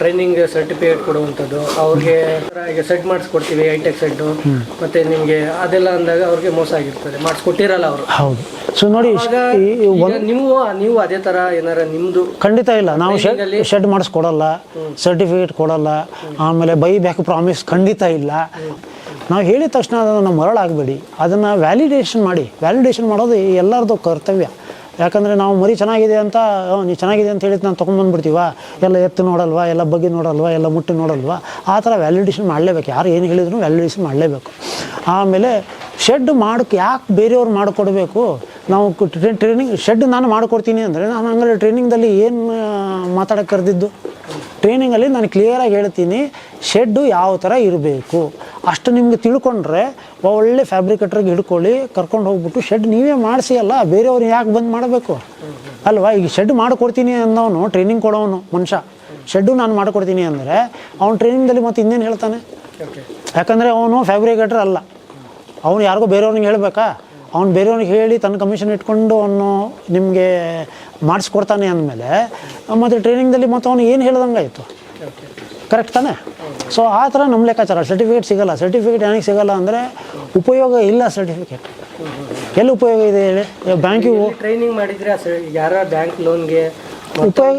ಟ್ರೈನಿಂಗ್ ಸರ್ಟಿಫಿಕೇಟ್ ಕೊಡುವಂಥದ್ದು ಅವ್ರಿಗೆ ಈಗ ಸೆಟ್ ಮಾಡಿಸ್ಕೊಡ್ತೀವಿ ಐಟೆಕ್ ಸೆಟ್ಟು ಮತ್ತು ನಿಮಗೆ ಅದೆಲ್ಲ ಅಂದಾಗ ಅವ್ರಿಗೆ ಮೋಸ ಆಗಿರ್ತದೆ. ಮಾಡಿಸ್ಕೊಟ್ಟಿರಲ್ಲ ಅವರು. ಹೌದು. ಸೊ ನೋಡಿ ನೀವು ನೀವು ಅದೇ ತರ ಏನಾರ ನಿಮ್ದು ಖಂಡಿತ ಇಲ್ಲ. ನಾವು ಶೆಡ್ ಶೆಡ್ ಮಾಡಿಸ್ಕೊಡಲ್ಲ ಸರ್ಟಿಫಿಕೇಟ್ ಕೊಡಲ್ಲ ಆಮೇಲೆ ಬೈ ಬ್ಯಾಕ್ ಪ್ರಾಮಿಸ್ ಖಂಡಿತ ಇಲ್ಲ. ನಾವು ಹೇಳಿದ ತಕ್ಷಣ ಅದನ್ನು ಮರಳಾಗಬೇಡಿ. ಅದನ್ನು ವ್ಯಾಲಿಡೇಷನ್ ಮಾಡಿ. ವ್ಯಾಲಿಡೇಷನ್ ಮಾಡೋದು ಎಲ್ಲರದ್ದು ಕರ್ತವ್ಯ. ಯಾಕಂದರೆ ನಾವು ಮರಿ ಚೆನ್ನಾಗಿದೆ ಅಂತ ನೀ ನೀವು ಚೆನ್ನಾಗಿದೆ ಅಂತ ಹೇಳಿದ್ದು ನಾನು ತೊಗೊಂಡ್ಬಂದ್ಬಿಡ್ತೀವ ಎಲ್ಲ ಎತ್ತು ನೋಡಲ್ವಾ? ಎಲ್ಲ ಬಗ್ಗೆ ನೋಡಲ್ವಾ? ಎಲ್ಲ ಮುಟ್ಟಿ ನೋಡಲ್ವಾ? ಆ ಥರ ವ್ಯಾಲಿಡೇಷನ್ ಮಾಡಲೇಬೇಕು. ಯಾರು ಏನು ಹೇಳಿದ್ರು ವ್ಯಾಲಿಡೇಷನ್ ಮಾಡಲೇಬೇಕು. ಆಮೇಲೆ ಶೆಡ್ ಮಾಡೋಕ್ಕೆ ಯಾಕೆ ಬೇರೆಯವ್ರು ಮಾಡಿಕೊಡ್ಬೇಕು? ನಾವು ಟ್ರೈನಿಂಗ್ ಶೆಡ್ ನಾನು ಮಾಡಿಕೊಡ್ತೀನಿ ಅಂದರೆ ನಾನು ಹಂಗಲ್ಲಿ ಟ್ರೈನಿಂಗ್ದಲ್ಲಿ ಏನು ಮಾತಾಡೋಕ್ಕೆ ಕರೆದಿದ್ದು? ಟ್ರೈನಿಂಗಲ್ಲಿ ನಾನು ಕ್ಲಿಯರಾಗಿ ಹೇಳ್ತೀನಿ ಶೆಡ್ಡು ಯಾವ ಥರ ಇರಬೇಕು? ಅಷ್ಟು ನಿಮಗೆ ತಿಳ್ಕೊಂಡ್ರೆ ಒಳ್ಳೆ ಫ್ಯಾಬ್ರಿಕೇಟ್ರಿಗೆ ಹಿಡ್ಕೊಳ್ಳಿ ಕರ್ಕೊಂಡು ಹೋಗ್ಬಿಟ್ಟು ಶೆಡ್ ನೀವೇ ಮಾಡಿಸಿ ಅಲ್ಲ ಬೇರೆಯವ್ರು ಯಾಕೆ ಬಂದು ಮಾಡಬೇಕು? ಅಲ್ವಾ? ಈಗ ಶೆಡ್ ಮಾಡಿಕೊಡ್ತೀನಿ ಅನ್ನೋನು ಟ್ರೈನಿಂಗ್ ಕೊಡೋನು ಮನುಷ್ಯ. ಶೆಡ್ಡು ನಾನು ಮಾಡಿಕೊಡ್ತೀನಿ ಅಂದರೆ ಅವ್ನು ಟ್ರೈನಿಂಗ್ದಲ್ಲಿ ಮತ್ತೆ ಇನ್ನೇನು ಹೇಳ್ತಾನೆ? ಯಾಕಂದರೆ ಅವನು ಫ್ಯಾಬ್ರಿಕೇಟ್ರ್ ಅಲ್ಲ. ಅವನು ಯಾರಿಗೂ ಬೇರೆಯವ್ರಿಗೆ ಹೇಳಬೇಕಾ? ಅವ್ನು ಬೇರೆಯವ್ರಿಗೆ ಹೇಳಿ ತನ್ನ ಕಮಿಷನ್ ಇಟ್ಕೊಂಡು ಅವನು ನಿಮಗೆ ಮಾಡಿಸ್ಕೊಡ್ತಾನೆ ಅಂದಮೇಲೆ ಮತ್ತು ಟ್ರೈನಿಂಗ್ದಲ್ಲಿ ಮತ್ತು ಅವನು ಏನು ಹೇಳ್ದಂಗೆ ಆಯಿತು ಕರೆಕ್ಟ್ ತಾನೆ? ಸೊ ಆ ಥರ ನಮ್ಮ ಲೆಕ್ಕಾಚಾರ. ಸರ್ಟಿಫಿಕೇಟ್ ಸಿಗಲ್ಲ. ಸರ್ಟಿಫಿಕೇಟ್ ಏನಕ್ಕೆ ಸಿಗಲ್ಲ ಅಂದರೆ ಉಪಯೋಗ ಇಲ್ಲ ಸರ್ಟಿಫಿಕೇಟ್ ಎಲ್ಲಿ ಉಪಯೋಗ ಇದೆ ಹೇಳಿ? ಬ್ಯಾಂಕಿಗೆ ಟ್ರೈನಿಂಗ್ ಮಾಡಿದರೆ ಯಾರ ಬ್ಯಾಂಕ್ ಲೋನ್ಗೆ ಉಪಯೋಗ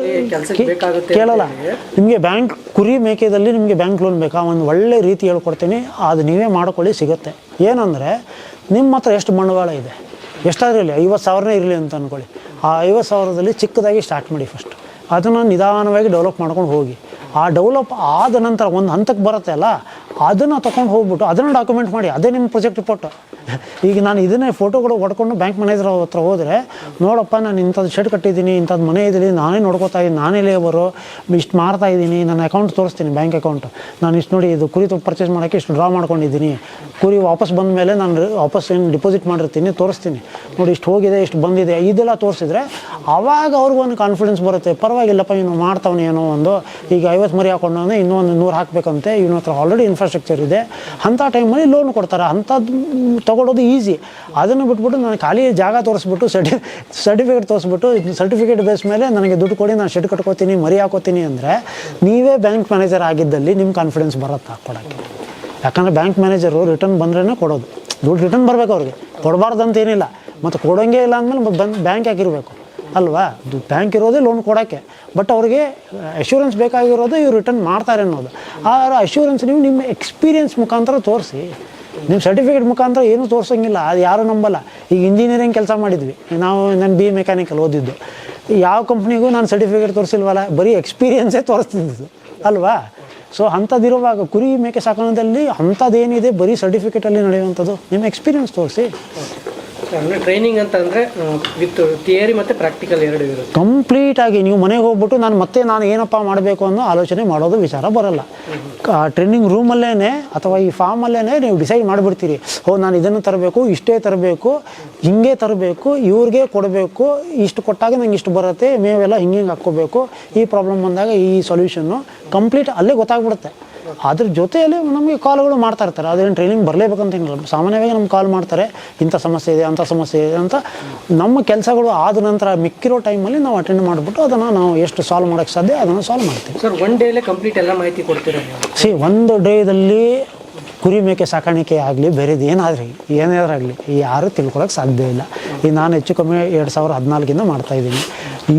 ಕೇಳಲ್ಲ. ನಿಮಗೆ ಬ್ಯಾಂಕ್ ಕುರಿ ಮೇಕೆದಲ್ಲಿ ನಿಮಗೆ ಬ್ಯಾಂಕ್ ಲೋನ್ ಬೇಕಾ? ಒಂದು ಒಳ್ಳೆ ರೀತಿ ಹೇಳ್ಕೊಡ್ತೀನಿ. ಅದು ನೀವೇ ಮಾಡ್ಕೊಳ್ಳಿ, ಸಿಗುತ್ತೆ. ಏನಂದರೆ, ನಿಮ್ಮ ಹತ್ರ ಎಷ್ಟು ಬಂಡವಾಳ ಇದೆ? ಎಷ್ಟಾದರೂ ಇರಲಿ, ಐವತ್ತು ಸಾವಿರನೇ ಇರಲಿ ಅಂತ ಅಂದ್ಕೊಳ್ಳಿ ಆ ಐವತ್ತು ಸಾವಿರದಲ್ಲಿ ಚಿಕ್ಕದಾಗಿ ಸ್ಟಾರ್ಟ್ ಮಾಡಿ ಫಸ್ಟ್ ಅದನ್ನು ನಿಧಾನವಾಗಿ ಡೆವಲಪ್ ಮಾಡ್ಕೊಂಡು ಹೋಗಿ. ಆ ಡೆವಲಪ್ ಆದ ನಂತರ ಒಂದು ಹಂತಕ್ಕೆ ಬರುತ್ತೆ ಅಲ್ಲ? ಅದನ್ನು ತೊಗೊಂಡು ಹೋಗ್ಬಿಟ್ಟು, ಅದನ್ನು ಡಾಕ್ಯುಮೆಂಟ್ ಮಾಡಿ, ಅದೇ ನಿಮ್ಮ ಪ್ರೊಜೆಕ್ಟ್ ರಿಪೋರ್ಟ್ ಈಗ ನಾನು ಇದನ್ನೇ ಫೋಟೋಗಳು ಹೊಡ್ಕೊಂಡು ಬ್ಯಾಂಕ್ ಮ್ಯಾನೇಜರ್ ಹತ್ರ ಹೋದರೆ, ನೋಡಪ್ಪ, ನಾನು ಇಂಥದ್ದು ಶೆಡ್ ಕಟ್ಟಿದ್ದೀನಿ, ಇಂಥದ್ದು ಮನೆ ಇದ್ದೀನಿ ನಾನೇ ನೋಡ್ಕೋತಾ ಇದ್ದೀನಿ, ನಾನೇ ಲೇಬರು ಇಷ್ಟು ಮಾರ್ತಾ ಇದ್ದೀನಿ, ನನ್ನ ಅಕೌಂಟ್ ತೋರಿಸ್ತೀನಿ ಬ್ಯಾಂಕ್ ಅಕೌಂಟ್ ನಾನು ಇಷ್ಟು ನೋಡಿ ಇದು ಕುರಿ ಪರ್ಚೇಸ್ ಮಾಡೋಕ್ಕೆ ಇಷ್ಟು ಡ್ರಾ ಮಾಡ್ಕೊಂಡಿದ್ದೀನಿ. ಕುರಿ ವಾಪಸ್ ಬಂದ ಮೇಲೆ ನಾನು ವಾಪಸ್ ಏನು ಡಿಪಾಸಿಟ್ ಮಾಡಿರ್ತೀನಿ, ತೋರಿಸ್ತೀನಿ. ನೋಡಿ, ಇಷ್ಟು ಹೋಗಿದೆ, ಇಷ್ಟು ಬಂದಿದೆ, ಇದೆಲ್ಲ ತೋರಿಸಿದ್ರೆ ಆವಾಗ ಅವ್ರಿಗೊಂದು ಕಾನ್ಫಿಡೆನ್ಸ್ ಬರುತ್ತೆ. ಪರವಾಗಿಲ್ಲಪ್ಪ, ಇವನು ಮಾಡ್ತಾವನು ಏನೋ ಒಂದು. ಈಗ ಐವತ್ತು ಮರಿ ಹಾಕೊಂಡವನೆ ಇನ್ನೂ ಒಂದು ನೂರು ಹಾಕಬೇಕಂತೆ, ಇವನ ಹತ್ರ ಆಲ್ರೆಡಿ ಇನ್ಫ್ರಾಸ್ಟ್ರಕ್ಚರ್ ಇದೆ. ಅಂಥ ಟೈಮಲ್ಲಿ ಲೋನ್ ಕೊಡ್ತಾರೆ. ಅಂಥದ್ದು ತೊಗೊಳೋದು ಈಸಿ. ಅದನ್ನು ಬಿಟ್ಬಿಟ್ಟು ನಾನು ಖಾಲಿ ಜಾಗ ತೋರಿಸ್ಬಿಟ್ಟು ಸರ್ಟಿ, ಸರ್ಟಿಫಿಕೇಟ್ ತೋರಿಸ್ಬಿಟ್ಟು ಸರ್ಟಿಫಿಕೇಟ್ ಬೇಸ್ ಮೇಲೆ ನನಗೆ ದುಡ್ಡು ಕೊಡಿ, ನಾನು ಶೆಡ್ ಕಟ್ಕೋತೀನಿ, ಮರಿ ಹಾಕೋತೀನಿ ಅಂದರೆ ನೀವೇ ಬ್ಯಾಂಕ್ ಮ್ಯಾನೇಜರ್ ಆಗಿದ್ದಲ್ಲಿ ನಿಮ್ಮ ಕಾನ್ಫಿಡೆನ್ಸ್ ಬರುತ್ತೆ ಕೊಡೋಕ್ಕೆ. ಯಾಕಂದರೆ ಬ್ಯಾಂಕ್ ಮ್ಯಾನೇಜರು ರಿಟರ್ನ್ ಬಂದ್ರೇ ಕೊಡೋದು. ದುಡ್ಡು ರಿಟರ್ನ್ ಬರಬೇಕು ಅವ್ರಿಗೆ. ಕೊಡಬಾರ್ದು ಅಂತ ಏನಿಲ್ಲ. ಮತ್ತು ಕೊಡೋಂಗೆ ಇಲ್ಲ ಅಂದಮೇಲೆ ಬಂದು ಬ್ಯಾಂಕ್ ಹಾಕಿರಬೇಕು ಅಲ್ವಾ? ಬ್ಯಾಂಕ್ ಇರೋದೇ ಲೋನ್ ಕೊಡೋಕ್ಕೆ. ಬಟ್ ಅವ್ರಿಗೆ ಅಶ್ಯೂರೆನ್ಸ್ ಬೇಕಾಗಿರೋದು ಇವ್ರು ರಿಟರ್ನ್ ಮಾಡ್ತಾರೆ ಅನ್ನೋದು. ಆ ಅಶ್ಯೂರೆನ್ಸ್ ನೀವು ನಿಮ್ಮ ಎಕ್ಸ್ಪೀರಿಯನ್ಸ್ ಮುಖಾಂತರ ತೋರಿಸಿ. ನಿಮ್ಮ ಸರ್ಟಿಫಿಕೇಟ್ ಮುಖಾಂತರ ಏನು ತೋರ್ಸೋಂಗಿಲ್ಲ, ಅದು ಯಾರೂ ನಂಬಲ್ಲ. ಈಗ ಇಂಜಿನಿಯರಿಂಗ್ ಕೆಲಸ ಮಾಡಿದ್ವಿ. ನಾವು ನಾನು ಬಿ ಮೆಕ್ಯಾನಿಕಲ್ ಓದಿದ್ದು. ಯಾವ ಕಂಪ್ನಿಗೂ ನಾನು ಸರ್ಟಿಫಿಕೇಟ್ ತೋರಿಸಿಲ್ವಲ್ಲ, ಬರೀ ಎಕ್ಸ್ಪೀರಿಯನ್ಸೇ ತೋರಿಸ್ತಿದ್ದು ಅಲ್ವಾ? ಸೊ ಅಂಥದ್ದಿರುವಾಗ ಕುರಿ ಮೇಕೆ ಸಾಕಣದಲ್ಲಿ ಅಂಥದ್ದೇನಿದೆ, ಬರೀ ಸರ್ಟಿಫಿಕೇಟಲ್ಲಿ ನಡೆಯುವಂಥದ್ದು. ನಿಮ್ಮ ಎಕ್ಸ್ಪೀರಿಯನ್ಸ್ ತೋರಿಸಿ. ಅಂದರೆ ಟ್ರೈನಿಂಗ್ ಅಂತ ಅಂದರೆ ವಿತ್ ಥಿಯರಿ ಮತ್ತು ಪ್ರಾಕ್ಟಿಕಲ್ ಎರಡು ಇರುತ್ತೆ. ಕಂಪ್ಲೀಟಾಗಿ ನೀವು ಮನೆಗೆ ಹೋಗ್ಬಿಟ್ಟು ನಾನು ಮತ್ತೆ ನಾನು ಏನಪ್ಪ ಮಾಡಬೇಕು ಅನ್ನೋ ಆಲೋಚನೆ ಮಾಡೋದು ವಿಚಾರ ಬರಲ್ಲ. ಟ್ರೈನಿಂಗ್ ರೂಮಲ್ಲೇ ಅಥವಾ ಈ ಫಾರ್ಮಲ್ಲೇ ನೀವು ಡಿಸೈಡ್ ಮಾಡಿಬಿಡ್ತೀರಿ. ಓ ನಾನು ಇದನ್ನು ತರಬೇಕು ಇಷ್ಟೇ ತರಬೇಕು ಹಿಂಗೆ ತರಬೇಕು ಇವ್ರಿಗೆ ಕೊಡಬೇಕು ಇಷ್ಟು ಕೊಟ್ಟಾಗ ನಂಗೆ ಇಷ್ಟು ಬರುತ್ತೆ ಮೇವೆಲ್ಲ ಹಿಂಗೆ ಹಿಂಗೆ ಹಾಕ್ಕೋಬೇಕು ಈ ಪ್ರಾಬ್ಲಮ್ ಬಂದಾಗ ಈ ಸೊಲ್ಯೂಷನ್ನು ಕಂಪ್ಲೀಟ್ ಅಲ್ಲೇ ಗೊತ್ತಾಗ್ಬಿಡುತ್ತೆ. ಅದ್ರ ಜೊತೆಯಲ್ಲಿ ನಮಗೆ ಕಾಲ್ಗಳು ಮಾಡ್ತಾ ಇರ್ತಾರೆ. ಅದೇನು ಟ್ರೈನಿಂಗ್ ಬರಲೇಬೇಕಂತ ಏನಿಲ್ಲ. ಸಾಮಾನ್ಯವಾಗಿ ನಮ್ಗೆ ಕಾಲ್ ಮಾಡ್ತಾರೆ ಇಂಥ ಸಮಸ್ಯೆ ಇದೆ ಅಂಥ ಸಮಸ್ಯೆ ಇದೆ ಅಂತ. ನಮ್ಮ ಕೆಲಸಗಳು ಆದ ನಂತರ ಮಿಕ್ಕಿರೋ ಟೈಮಲ್ಲಿ ನಾವು ಅಟೆಂಡ್ ಮಾಡಿಬಿಟ್ಟು ಅದನ್ನು ನಾವು ಎಷ್ಟು ಸಾಲ್ವ್ ಮಾಡೋಕ್ಕೆ ಸಾಧ್ಯ ಅದನ್ನು ಸಾಲ್ವ್ ಮಾಡ್ತೀವಿ. ಸರ್ ಒನ್ ಡೇಲೇ ಕಂಪ್ಲೀಟ್ ಎಲ್ಲ ಮಾಹಿತಿ ಕೊಡ್ತೀರಾ ಸಿ ಒಂದು ಡೇದಲ್ಲಿ ಕುರಿ ಮೇಕೆ ಸಾಕಾಣಿಕೆ ಆಗಲಿ ಬೇರೆದು ಏನಾದ್ರೂ ಏನಾದ್ರಾಗಲಿ ಯಾರೂ ತಿಳ್ಕೊಳಕ್ಕೆ ಸಾಧ್ಯ ಇಲ್ಲ. ಈ ನಾನು ಹೆಚ್ಚು ಕಮ್ಮಿ ಎರಡು ಸಾವಿರ ಹದಿನಾಲ್ಕಿಂದ ಮಾಡ್ತಾಯಿದ್ದೀನಿ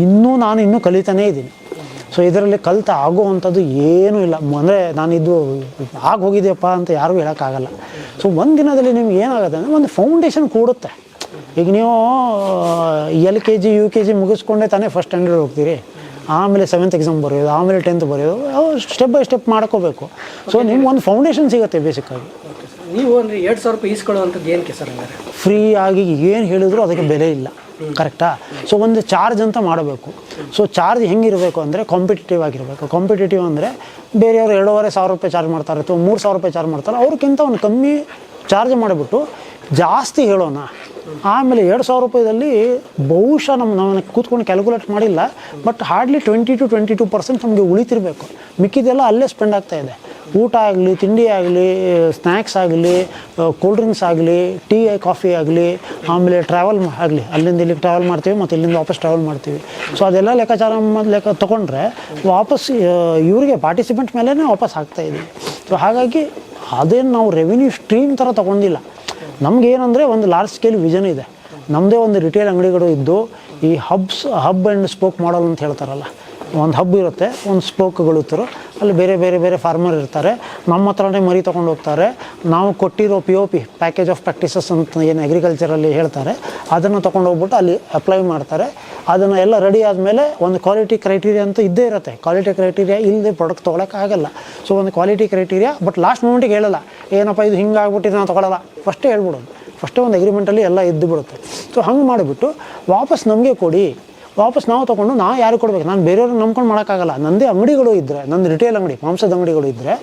ಇನ್ನೂ ನಾನು ಇನ್ನೂ ಕಲಿತಾನೇ ಇದ್ದೀನಿ. ಸೊ ಇದರಲ್ಲಿ ಕಲಿತ ಆಗುವಂಥದ್ದು ಏನೂ ಇಲ್ಲ. ಅಂದರೆ ನಾನು ಇದು ಆಗಿ ಹೋಗಿದೆಯಪ್ಪ ಅಂತ ಯಾರಿಗೂ ಹೇಳೋಕ್ಕಾಗಲ್ಲ. ಸೊ ಒಂದು ದಿನದಲ್ಲಿ ನಿಮ್ಗೆ ಏನಾಗುತ್ತೆ ಅಂದರೆ ಒಂದು ಫೌಂಡೇಶನ್ ಕೂಡುತ್ತೆ. ಈಗ ನೀವು L K G U K G ಮುಗಿಸ್ಕೊಂಡೆ ತಾನೇ ಫಸ್ಟ್ ಸ್ಟ್ಯಾಂಡರ್ಡ್ ಹೋಗ್ತೀರಿ. ಆಮೇಲೆ ಸೆವೆಂತ್ ಎಕ್ಸಾಮ್ ಬರೆಯೋದು ಆಮೇಲೆ ಟೆಂತ್ ಬರೆಯೋದು ಸ್ಟೆಪ್ ಬೈ ಸ್ಟೆಪ್ ಮಾಡ್ಕೋಬೇಕು. ಸೊ ನಿಮ್ಗೆ ಒಂದು ಫೌಂಡೇಶನ್ ಸಿಗುತ್ತೆ ಬೇಸಿಕ್ಕಾಗಿ ನೀವು ಅಂದರೆ ಎರಡು ಸಾವಿರ ರೂಪಾಯಿ ಈಸ್ಕೊಳ್ಳುವಂಥದ್ದು ಏನಕ್ಕೆ ಸರ್ ಫ್ರೀ ಆಗಿ ಏನು ಹೇಳಿದ್ರು ಅದಕ್ಕೆ ಬೆಲೆ ಇಲ್ಲ. ಕರೆಕ್ಟಾ? ಸೊ ಒಂದು ಚಾರ್ಜ್ ಅಂತ ಮಾಡಬೇಕು. ಸೊ ಚಾರ್ಜ್ ಹೆಂಗಿರಬೇಕು ಅಂದರೆ ಕಾಂಪಿಟೇಟಿವ್ ಆಗಿರಬೇಕು. ಕಾಂಪಿಟೇಟಿವ್ ಅಂದರೆ ಬೇರೆಯವರು ಎರಡೂವರೆ ಸಾವಿರ ರೂಪಾಯಿ ಚಾರ್ಜ್ ಮಾಡ್ತಾರೆ ಅಥವಾ ಮೂರು ಸಾವಿರ ರೂಪಾಯಿ ಚಾರ್ಜ್ ಮಾಡ್ತಾರೆ. ಅವ್ರಿಗಿಂತ ಒಂದು ಕಮ್ಮಿ ಚಾರ್ಜ್ ಮಾಡಿಬಿಟ್ಟು ಜಾಸ್ತಿ ಹೇಳೋಣ. ಆಮೇಲೆ ಎರಡು ಸಾವಿರ ರೂಪಾಯಿದಲ್ಲಿ ಬಹುಶಃ ನಮ್ಮ ನಾವು ಕೂತ್ಕೊಂಡು ಕ್ಯಾಲ್ಕುಲೇಟ್ ಮಾಡಿಲ್ಲ but hardly twenty to twenty two percent ನಮಗೆ ಉಳಿತಿರಬೇಕು. ಮಿಕ್ಕಿದೆಲ್ಲ ಅಲ್ಲೇ ಸ್ಪೆಂಡ್ ಆಗ್ತಾಯಿದೆ ಊಟ ಆಗಲಿ, ತಿಂಡಿ ಆಗಲಿ ಸ್ನ್ಯಾಕ್ಸ್ ಆಗಲಿ ಕೂಲ್ ಡ್ರಿಂಕ್ಸ್ ಆಗಲಿ, ಟೀ, ಕಾಫಿ ಆಗಲಿ, ಆಮೇಲೆ ಟ್ರಾವೆಲ್ ಆಗಲಿ. ಅಲ್ಲಿಂದ ಇಲ್ಲಿಗೆ ಟ್ರಾವೆಲ್ ಮಾಡ್ತೀವಿ ಮತ್ತು ಇಲ್ಲಿಂದ ವಾಪಸ್ ಟ್ರಾವೆಲ್ ಮಾಡ್ತೀವಿ. ಸೊ ಅದೆಲ್ಲ ಲೆಕ್ಕಾಚಾರ ಲೆಕ್ಕ ತೊಗೊಂಡ್ರೆ ವಾಪಸ್ ಇವರಿಗೆ ಪಾರ್ಟಿಸಿಪೆಂಟ್ ಮೇಲೇ ವಾಪಸ್ ಆಗ್ತಾ ಇದೆ. ಸೊ ಹಾಗಾಗಿ ಅದೇನು ನಾವು ರೆವಿನ್ಯೂ ಸ್ಟ್ರೀಮ್ ಥರ ತೊಗೊಂಡಿಲ್ಲ. ನಮಗೇನಂದರೆ ಒಂದು ಲಾರ್ಜ್ ಸ್ಕೇಲ್ ವಿಷನ್ ಇದೆ. ನಮ್ಮದೇ ಒಂದು ರಿಟೇಲ್ ಅಂಗಡಿಗಳು ಇದ್ದು ಈ hubs hub and spoke model ಅಂತ ಹೇಳ್ತಾರಲ್ಲ. ಒಂದು ಹಬ್ ಇರುತ್ತೆ, ಒಂದು ಸ್ಪೋಕ್ಗಳು ಥರ ಅಲ್ಲಿ ಬೇರೆ ಬೇರೆ ಬೇರೆ ಫಾರ್ಮರ್ ಇರ್ತಾರೆ. ನಮ್ಮ ಹತ್ರನೇ ಮರಿ ತೊಗೊಂಡು ಹೋಗ್ತಾರೆ. ನಾವು ಕೊಟ್ಟಿರೋ P O P package of practices ಅಂತ ಏನು ಅಗ್ರಿಕಲ್ಚರಲ್ಲಿ ಹೇಳ್ತಾರೆ, ಅದನ್ನು ತೊಗೊಂಡು ಹೋಗ್ಬಿಟ್ಟು ಅಲ್ಲಿ ಅಪ್ಲೈ ಮಾಡ್ತಾರೆ. ಅದನ್ನು ಎಲ್ಲ ರೆಡಿ ಆದಮೇಲೆ ಒಂದು ಕ್ವಾಲಿಟಿ ಕ್ರೈಟೀರಿಯಾ ಅಂತ ಇದ್ದೇ ಇರುತ್ತೆ. ಕ್ವಾಲಿಟಿ ಕ್ರೈಟೀರಿಯಾ ಇಲ್ಲದೆ ಪ್ರಾಡಕ್ಟ್ ತೊಗೊಳಕ್ಕಾಗಲ್ಲ ಸೊ ಒಂದು ಕ್ವಾಲಿಟಿ ಕ್ರೈಟೀರಿಯಾ ಬಟ್ ಲಾಸ್ಟ್ ಮೂಮೆಂಟಿಗೆ ಹೇಳಲ್ಲ. ಏನಪ್ಪ ಇದು ಹಿಂಗೆ ಆಗ್ಬಿಟ್ಟಿದ್ದು ನಾನು ತೊಗೊಳಲ್ಲ. ಫಸ್ಟೇ ಹೇಳ್ಬಿಡೋದು. ಫಸ್ಟೇ ಒಂದು ಅಗ್ರಿಮೆಂಟಲ್ಲಿ ಎಲ್ಲ ಇದ್ದು ಬಿಡುತ್ತೆ ಸೊ ಹಂಗೆ ಮಾಡಿಬಿಟ್ಟು ವಾಪಸ್ ನಮಗೆ ಕೊಡಿ. ವಾಪಸ್ ನಾವು ತೊಗೊಂಡು ನಾವು ಯಾರು ಕೊಡಬೇಕು? ನಾನು ಬೇರೆಯವ್ರನ್ನ ನಂಬ್ಕೊಂಡು ಮಾಡೋಕ್ಕಾಗಲ್ಲ. ನಂದೇ ಅಂಗಡಿಗಳು ಇದ್ದರೆ ನಂದು ರಿಟೇಲ್ ಅಂಗಡಿ ಮಾಂಸದ ಅಂಗಡಿಗಳು ಇದ್ದರೆ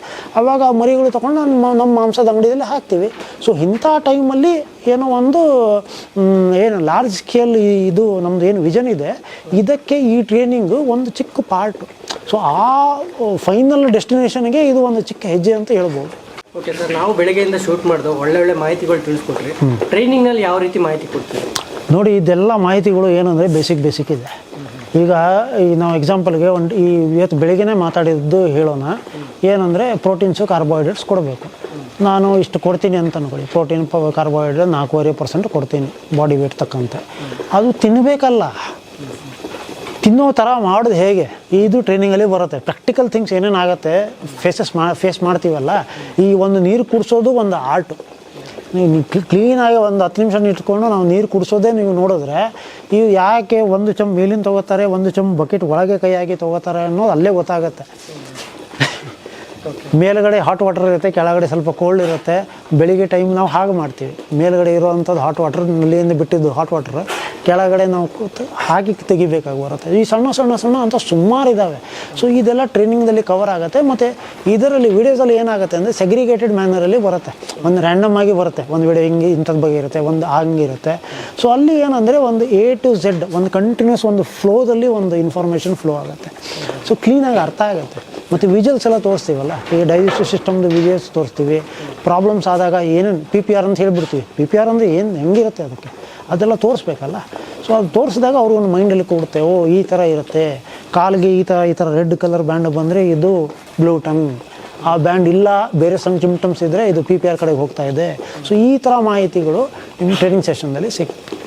ಅವಾಗ ಆ ಮರಿಗಳು ತೊಗೊಂಡು ನಾನು ನಮ್ಮ ಮಾಂಸದ ಅಂಗಡಿಯಲ್ಲಿ ಹಾಕ್ತೀವಿ. ಸೊ ಇಂಥ ಟೈಮಲ್ಲಿ ಏನೋ ಒಂದು ಏನು ಲಾರ್ಜ್ ಸ್ಕೇಲ್ ಇದು ನಮ್ಮದು ಏನು ವಿಷನ್ ಇದೆ. ಇದಕ್ಕೆ ಈ ಟ್ರೈನಿಂಗು ಒಂದು ಚಿಕ್ಕ ಪಾರ್ಟು ಸೊ ಆ ಫೈನಲ್ ಡೆಸ್ಟಿನೇಷನ್ಗೆ ಇದು ಒಂದು ಚಿಕ್ಕ ಹೆಜ್ಜೆ ಅಂತ ಹೇಳ್ಬೋದು. ಓಕೆ ಸರ್ ನಾವು ಬೆಳಗ್ಗೆಯಿಂದ ಶೂಟ್ ಮಾಡಿದ್ವು ಒಳ್ಳೆ ಒಳ್ಳೆ ಮಾಹಿತಿಗಳು ತಿಳಿಸ್ಕೊಟ್ರಿ. ಟ್ರೈನಿಂಗ್ನಲ್ಲಿ ಯಾವ ರೀತಿ ಮಾಹಿತಿ ಕೊಡ್ತೀರಿ? ನೋಡಿ, ಇದೆಲ್ಲ ಮಾಹಿತಿಗಳು ಏನಂದರೆ ಬೇಸಿಕ್ ಬೇಸಿಕ್ ಇದೆ. ಈಗ ಈ ನಾವು ಎಕ್ಸಾಂಪಲ್ಗೆ ಒಂದು ಈ ಇವತ್ತು ಬೆಳಿಗ್ಗೆ ಮಾತಾಡಿದ್ದು ಹೇಳೋಣ. ಏನಂದರೆ ಪ್ರೋಟೀನ್ಸು ಕಾರ್ಬೋಹೈಡ್ರೇಟ್ಸ್ ಕೊಡಬೇಕು. ನಾನು ಇಷ್ಟು ಕೊಡ್ತೀನಿ ಅಂತ ಅನ್ಕೊಳ್ಳಿ. ಪ್ರೋಟೀನ್ ಕಾರ್ಬೋಹೈಡ್ರೇಟ್ ನಾಲ್ಕೂವರೆ ಪರ್ಸೆಂಟ್ ಕೊಡ್ತೀನಿ ಬಾಡಿ ವೇಟ್ ತಕ್ಕಂತೆ. ಅದು ತಿನ್ನಬೇಕಲ್ಲ ತಿನ್ನೋ ಥರ ಮಾಡೋದು ಹೇಗೆ? ಇದು ಟ್ರೈನಿಂಗಲ್ಲಿ ಬರುತ್ತೆ. ಪ್ರಾಕ್ಟಿಕಲ್ ಥಿಂಗ್ಸ್ ಏನೇನಾಗುತ್ತೆ ಫೇಸಸ್ ಮಾ ಫೇಸ್ ಮಾಡ್ತೀವಲ್ಲ, ಈ ಒಂದು ನೀರು ಕುಡಿಸೋದು ಒಂದು ಆರ್ಟು. ಕ್ಲೀನಾಗಿ ಒಂದು ಹತ್ತು ನಿಮಿಷ ಇಟ್ಕೊಂಡು ನಾವು ನೀರು ಕುಡಿಸೋದೇ ನೀವು ನೋಡಿದ್ರೆ ಇವು ಯಾಕೆ ಒಂದು ಚಮ್ ಮೇಲಿನ ತೊಗೋತಾರೆ, ಒಂದು ಚಮ್ ಬಕೆಟ್ ಒಳಗೆ ಕೈಯಾಗಿ ತೊಗೋತಾರೆ ಅನ್ನೋದು ಅಲ್ಲೇ ಗೊತ್ತಾಗುತ್ತೆ. ಮೇಲ್ಗಡೆ ಹಾಟ್ ವಾಟರ್ ಇರುತ್ತೆ, ಕೆಳಗಡೆ ಸ್ವಲ್ಪ ಕೋಲ್ಡ್ ಇರುತ್ತೆ. ಬೆಳಿಗ್ಗೆ ಟೈಮ್ ನಾವು ಹಾಗೆ ಮಾಡ್ತೀವಿ. ಮೇಲುಗಡೆ ಇರುವಂಥದ್ದು ಹಾಟ್ ವಾಟರ್ ನಲ್ಲಿಯಿಂದ ಬಿಟ್ಟಿದ್ದು ಹಾಟ್ ವಾಟರ್ ಕೆಳಗಡೆ ನಾವು ಕೂತು ಹಾಕಿ ತೆಗಿಬೇಕಾಗಿ ಬರುತ್ತೆ. ಈ ಸಣ್ಣ ಸಣ್ಣ ಸಣ್ಣ ಅಂತ ಸುಮಾರು ಇದ್ದಾವೆ ಸೊ ಇದೆಲ್ಲ ಟ್ರೈನಿಂಗ್ದಲ್ಲಿ ಕವರ್ ಆಗುತ್ತೆ. ಮತ್ತು ಇದರಲ್ಲಿ ವೀಡಿಯೋಸಲ್ಲಿ ಏನಾಗುತ್ತೆ ಅಂದರೆ ಸೆಗ್ರಿಗೇಟೆಡ್ ಮ್ಯಾನರಲ್ಲಿ ಬರುತ್ತೆ. ಒಂದು ರ್ಯಾಂಡಮ್ ಆಗಿ ಬರುತ್ತೆ. ಒಂದು ವಿಡಿಯೋ ಹಿಂಗೆ ಇಂಥದ್ದು ಬಗ್ಗೆ ಇರುತ್ತೆ, ಒಂದು ಹಂಗಿರುತ್ತೆ ಸೊ ಅಲ್ಲಿ ಏನಂದರೆ ಒಂದು ಎ ಟು ಝೆಡ್ ಒಂದು ಕಂಟಿನ್ಯೂಸ್ ಒಂದು ಫ್ಲೋದಲ್ಲಿ ಒಂದು ಇನ್ಫಾರ್ಮೇಷನ್ ಫ್ಲೋ ಆಗುತ್ತೆ. ಸೊ ಕ್ಲೀನಾಗಿ ಅರ್ಥ ಆಗುತ್ತೆ. ಮತ್ತು ವಿಜುವಲ್ಸ್ ಎಲ್ಲ ತೋರಿಸ್ತೀವಲ್ಲ ಈ ಡೈಜೆಸ್ಟಿವ್ ಸಿಸ್ಟಮ್ದು ವಿಡಿಯೋಸ್ ತೋರಿಸ್ತೀವಿ. ಪ್ರಾಬ್ಲಮ್ಸ್ ಆದಾಗ ಏನೇನು ಪಿ ಪಿ ಆರ್ ಅಂತ ಹೇಳಿಬಿಡ್ತೀವಿ. ಪಿ ಪಿ ಆರ್ ಅಂದರೆ ಏನು ಹೆಂಗಿರುತ್ತೆ ಅದಕ್ಕೆ? ಅದೆಲ್ಲ ತೋರಿಸ್ಬೇಕಲ್ಲ. ಸೊ ಅದು ತೋರಿಸಿದಾಗ ಅವ್ರಿಗೊಂದು ಮೈಂಡಲ್ಲಿ ಕೊಡುತ್ತೆ. ಓ, ಈ ಥರ ಇರುತ್ತೆ. ಕಾಲಿಗೆ ಈ ಥರ ಈ ಥರ ರೆಡ್ ಕಲರ್ ಬ್ಯಾಂಡ್ ಬಂದರೆ ಇದು ಬ್ಲೂ ಟಂಗ್ ಆ ಬ್ಯಾಂಡ್ ಇಲ್ಲ, ಬೇರೆ ಸಮ್ ಸಿಮ್ಟಮ್ಸ್ ಇದ್ದರೆ ಇದು ಪಿ ಪಿ ಆರ್ ಕಡೆಗೆ ಹೋಗ್ತಾ ಇದೆ. ಸೊ ಈ ಥರ ಮಾಹಿತಿಗಳು ನಿಮ್ಮ ಟ್ರೈನಿಂಗ್ ಸೆಷನ್ದಲ್ಲಿ ಸಿಗುತ್ತೆ.